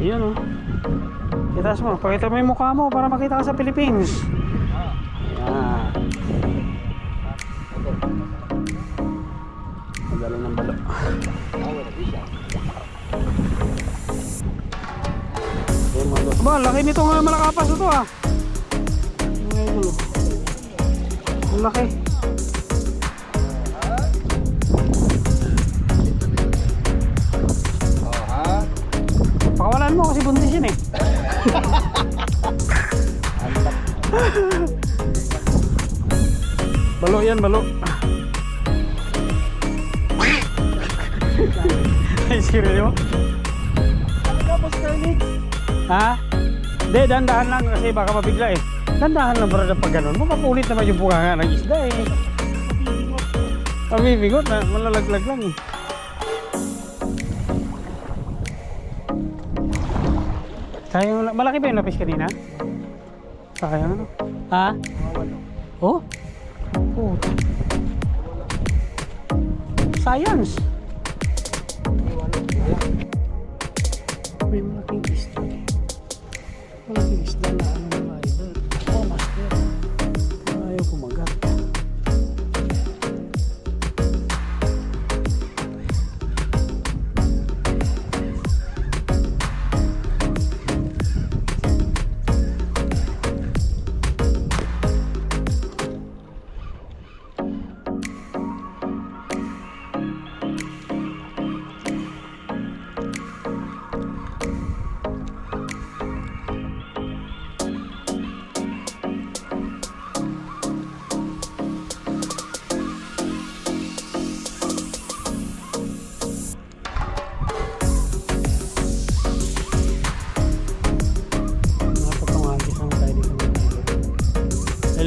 Yun oh. Kitas mo, pakita mo yung mukha mo para makita ka sa Philippines. Yan. Magalo ng balo. Aba, laki nito nga malakapas ito ah. Ang laki. Pakawalan mo kasi buntis yun eh. balo yan, balo. Ay, seryo mo? Ha? Hindi, dandahan lang kasi baka mabigla eh. Dandahan lang brother pag ganun. Mapapulit naman yung bunganga ng isda eh. Mabibigot na, malalaglag lang eh. Kaya mo, malaki ba yung napis kanina? Kaya ano? Ha? Oh? Oh. Science. May malaking eh. Malaking isda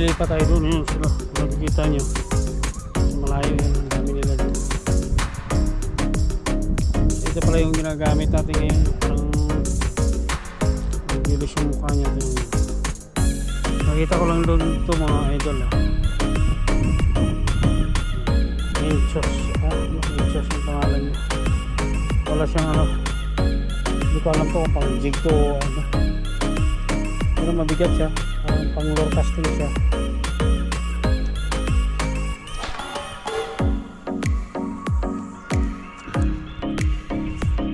Nalilipat tayo doon yun sila. Makikita nyo. Malayo yun. Ang dami nila doon. Ito pala yung ginagamit natin ngayon. Parang nagbilis yung mukha niya. Nakita ko lang doon ito mga idol. Ah. Inchos. Ah, Inchos yung pangalan niya. Wala siyang ano. Hindi ko alam po kung pang jig to ano. Pero mabigat siya. Parang pang lure casting siya.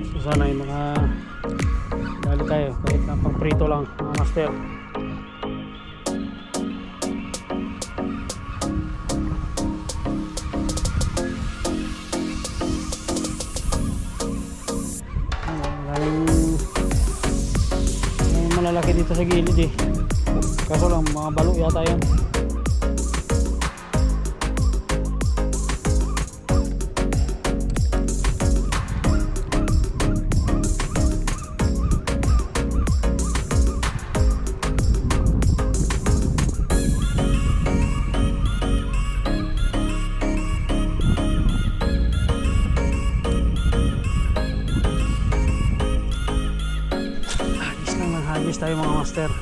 So sana yung mga dali tayo kahit na pang prito lang mga master. Sa gilid eh. Kaso lang mga balo yata yan. Master.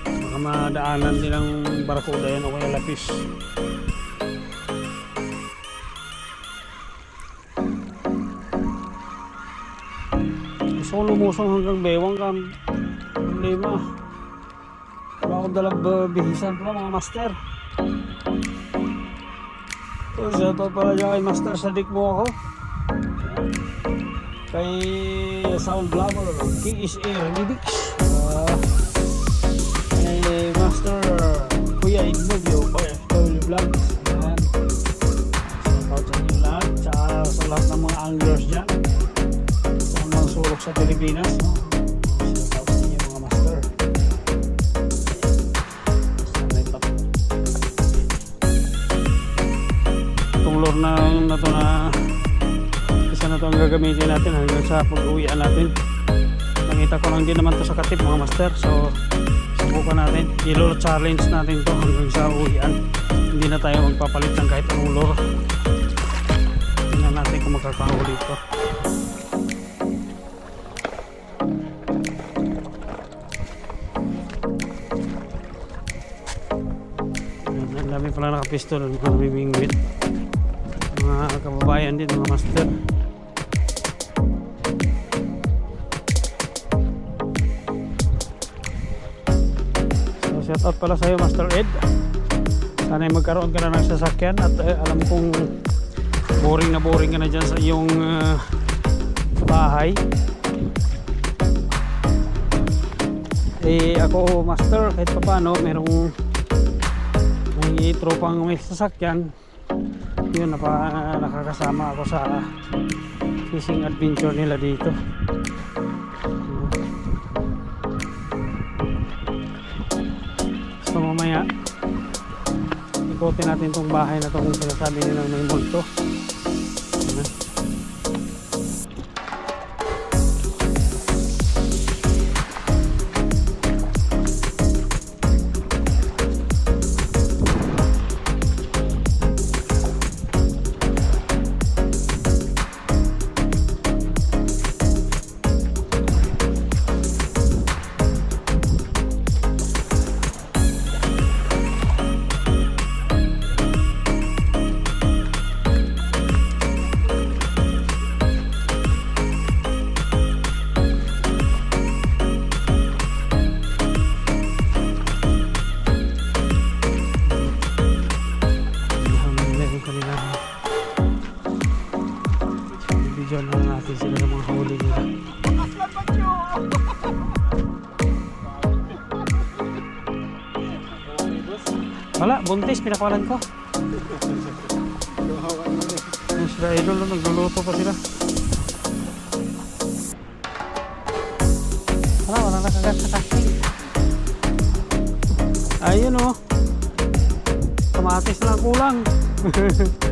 Baka madaanan nilang barakuda yan o kaya lapis. Gusto ko lumusong hanggang bewang kam. Problema. Wala akong dalang bihisan pala mga master. So, shoutout pala dyan kay Master Sadik mo ako. Kay Sound Blabber, KSA Remix. Sa pag-uwian natin nakita ko lang din naman to sa katip mga master so subukan natin. I-lure challenge natin to hanggang sa uwian. Hindi na tayo magpapalit ng kahit anong lure. Tingnan natin kung makakahuli ito. Ang dami pala nakapistol, mga namimingwit. Mga kababayan din, mga master. Shout out pala sa'yo Master Ed. Sana magkaroon ka na ng sasakyan at eh, alam kong boring na boring ka na dyan sa iyong ah, bahay. Eh ako Master kahit pa paano merong may tropang may sasakyan. Yun napa, nakakasama ako sa fishing adventure nila dito. Mamaya ikotin natin tong bahay na tong sinasabi nilang may multo. Wala, buntis, pinakawalan ko. Yung sila idol, nagluluto pa sila. Wala, wala nakagat casting. Ayun oh. Kamatis na ang kulang.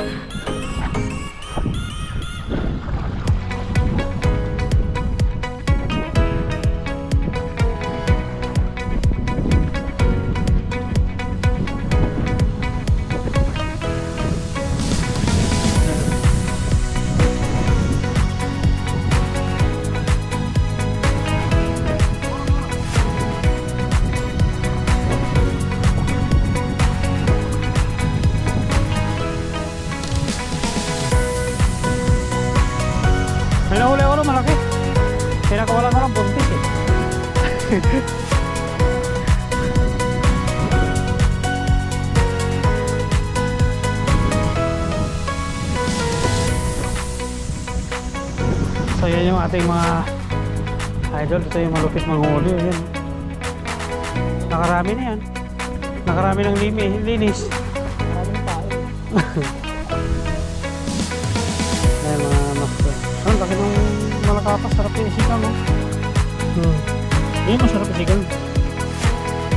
so yan yung ating mga idol. Ito yung malupit manghuli. Yan. Nakarami na yan. Nakarami ng limi, linis. Ay, mga master. Ang laki ng malakapas. Sarap yung isigang, oh. Hmm. Hindi, masarap isigang.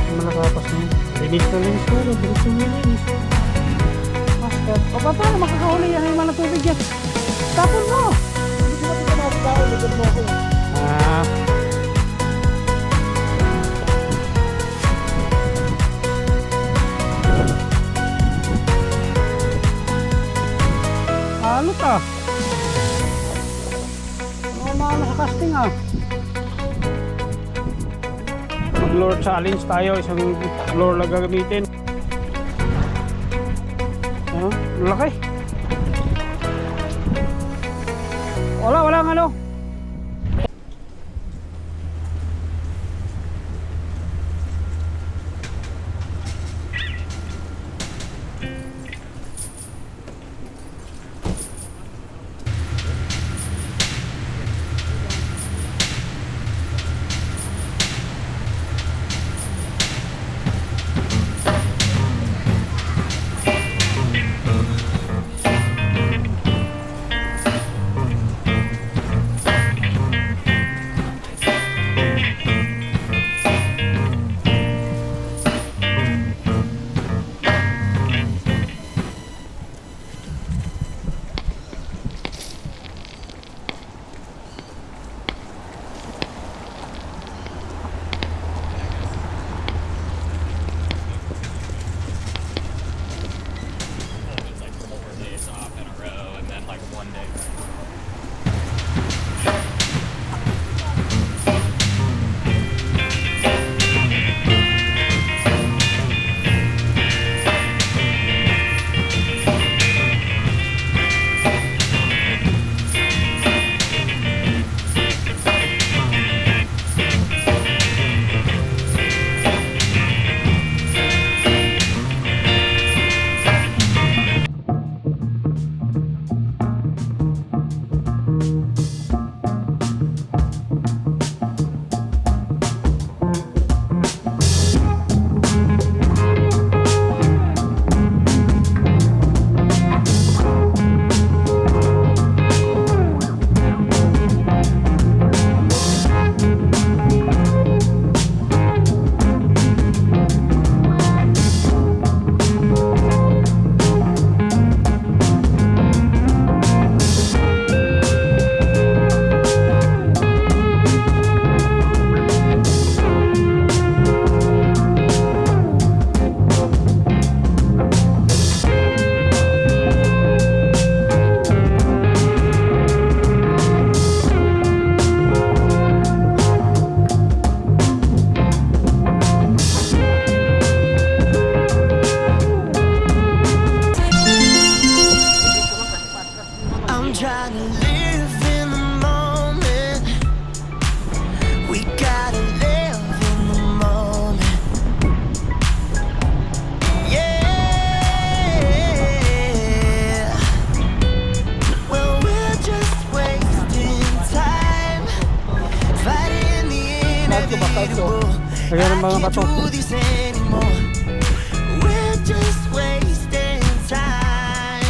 Yung malakapas na yun. Linis na linis ko. Linis na linis. Master. O pa paano makakahuli yan? Yung mga tubig yan. Tapon mo! Ah. Alot ah. Ano mga nakakasting ah. Mag-lure challenge tayo. Isang lure lang gagamitin. Ano? Laki. Wala, wala nga ano. 할 거 막 땄어. 여기는 막 맞고.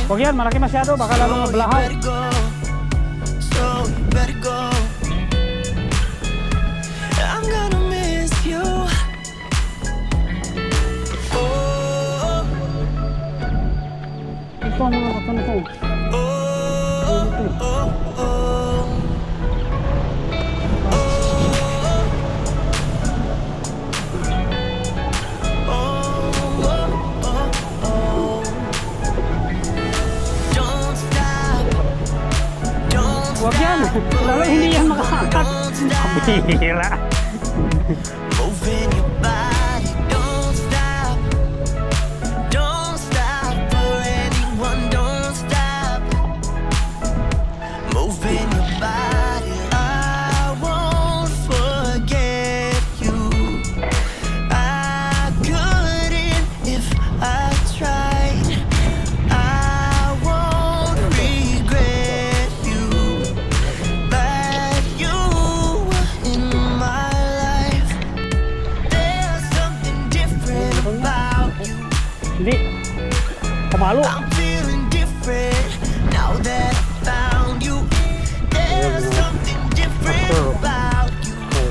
Cogian, malaki. So you. I'm gonna miss you. Oh. ละ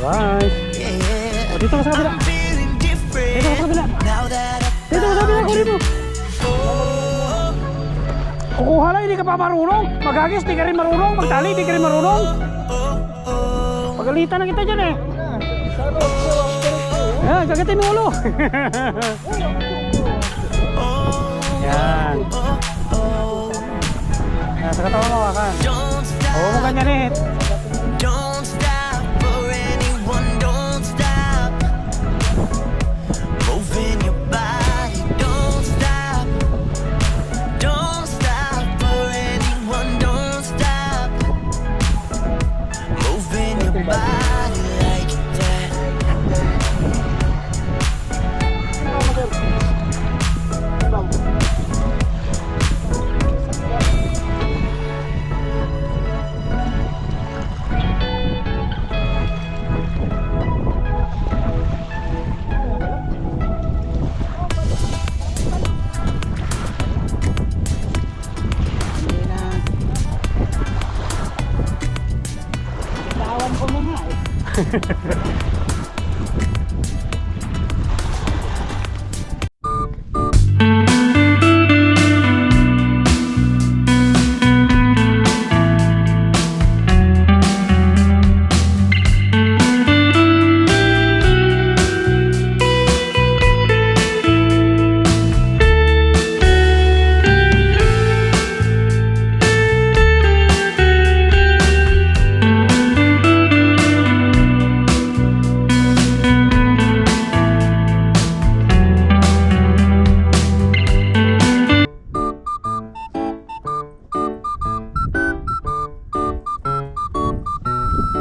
Alright. Yeah. O, dito ka. Oh, Kukuha lang, hindi ka pa marunong. Magagis, oh, oh. Na kita dyan eh. Yan, kagatin mo ulo. Yan. Oh, oh. Sa mo. Don't Oo stop. ganyan eh.